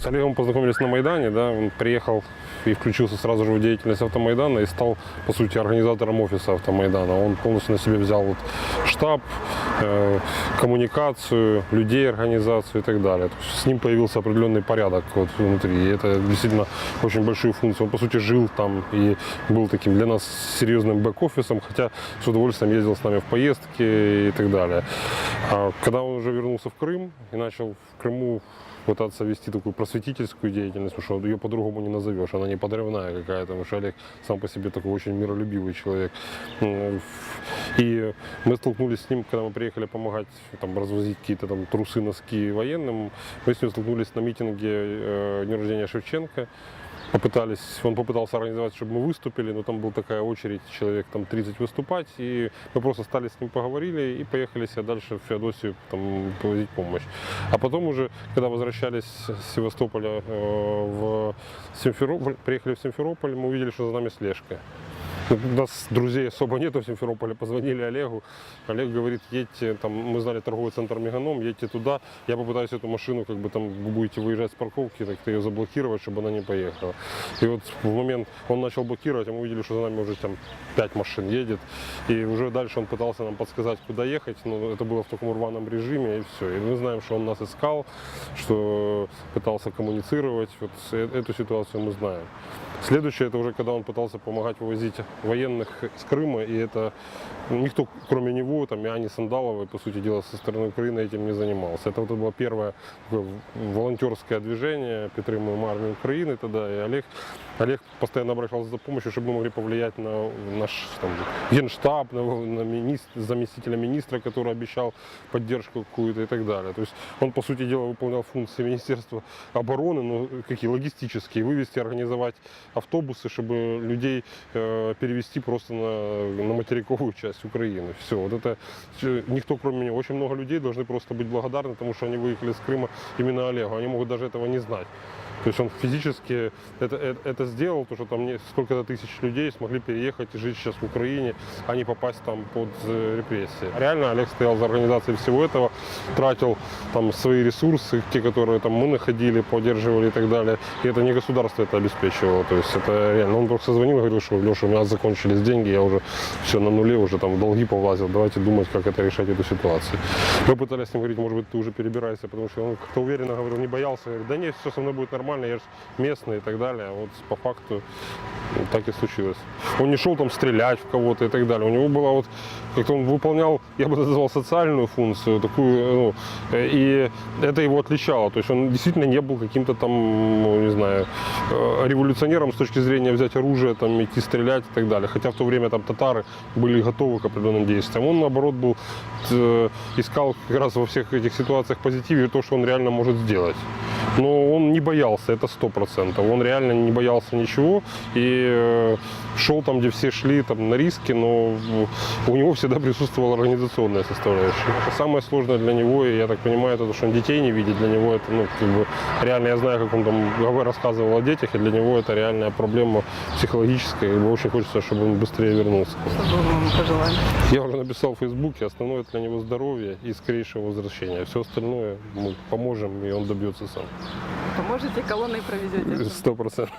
С Олегом познакомились на Майдане, да, он приехал и включился сразу же в деятельность Автомайдана и стал, по сути, организатором офиса Автомайдана. Он полностью на себе взял вот штаб, коммуникацию, людей, организацию и так далее. То есть с ним появился определенный порядок вот внутри. И это действительно очень большую функцию. Он, по сути, жил там и был таким для нас серьезным бэк-офисом, хотя с удовольствием ездил с нами в поездки и так далее. А когда он уже вернулся в Крым и начал в Крыму пытаться вести такую просветительскую деятельность, потому что ее по-другому не назовешь, она не подрывная какая-то, потому что Олег сам по себе такой очень миролюбивый человек. И мы столкнулись с ним, когда мы приехали помогать там, развозить какие-то там трусы, носки военным. Мы с ним столкнулись на митинге э, дня рождения Шевченко. Попытались, он попытался организовать, чтобы мы выступили, но там была такая очередь, человек там 30 выступать, и мы просто стали с ним поговорили и поехали себе дальше в Феодосию там, повозить помощь. А потом уже, когда возвращались с Севастополя э, в Симферополь, приехали в Симферополь, мы увидели, что за нами слежка. У нас друзей особо нету в Симферополе. Позвонили Олегу. Олег говорит, едьте, там, мы знали торговый центр Меганом, едьте туда. Я попытаюсь эту машину, как бы там вы будете выезжать с парковки, так ее заблокировать, чтобы она не поехала. И вот в момент он начал блокировать, а мы увидели, что за нами уже там пять машин едет. И уже дальше он пытался нам подсказать, куда ехать, но это было в таком рваном режиме, и все. И мы знаем, что он нас искал, что пытался коммуницировать. Вот э- эту ситуацию мы знаем. Следующее, это уже когда он пытался помогать вывозить военных с Крыма, и это никто, кроме него, там, и Ани Сандаловой, по сути дела, со стороны Украины этим не занимался. Это вот было первое волонтерское движение, підтримуємо армию Украины тогда, и Олег, Олег постоянно обращался за помощью, чтобы мы могли повлиять на наш там, генштаб, на, на министр, заместителя министра, который обещал поддержку какую-то и так далее. То есть он, по сути дела, выполнял функции Министерства обороны, ну, какие логистические, вывести, организовать автобусы, чтобы людей э, перевести просто на, на материковую часть Украины. Все, вот это э, никто кроме меня. Очень много людей должны просто быть благодарны, потому что они выехали с Крыма именно Олегу. Они могут даже этого не знать. То есть он физически это, это, это сделал, то, что там сколько-то тысяч людей смогли переехать и жить сейчас в Украине, а не попасть там под э, репрессии. Реально Олег стоял за организацией всего этого, тратил там свои ресурсы, те, которые там мы находили, поддерживали и так далее. И это не государство это обеспечивало. То есть это реально. Он просто звонил и говорил, что Леша, у меня закончились деньги, я уже все на нуле, уже там долги повлазил, давайте думать, как это решать эту ситуацию. Мы пытались с ним говорить, может быть, ты уже перебирайся, потому что он как-то уверенно говорил, не боялся. Я говорю, да нет, все со мной будет нормально, я же местный и так далее. А вот по факту так и случилось. Он не шел там стрелять в кого-то и так далее. У него была вот, как-то он выполнял, я бы назвал социальную функцию, такую, ну, э, и это его отличало. То есть он действительно не был каким-то там, ну, не знаю, э, революционером с точки зрения взять оружие, там, идти стрелять и так далее. Хотя в то время там татары были готовы к определенным действиям. Он, наоборот, был, э, искал как раз во всех этих ситуациях позитиве то, что он реально может сделать. Но он не боялся, это сто процентов. Он реально не боялся ничего и э, шел там, где все шли, там на риски, но у него всегда присутствовала организационная составляющая. Самое сложное для него, и я так понимаю, это то, что он детей не видит. Для него это, ну, как бы, реально, я знаю, как он там говор- рассказывал о детях, и для него это реальная проблема психологическая, ему очень хочется, чтобы он быстрее вернулся. Что бы вы ему пожелали? Я уже написал в Фейсбуке, основное для него здоровье и скорейшего возвращения. Все остальное мы поможем, и он добьется сам. Поможете колонной проведете? Сто процентов.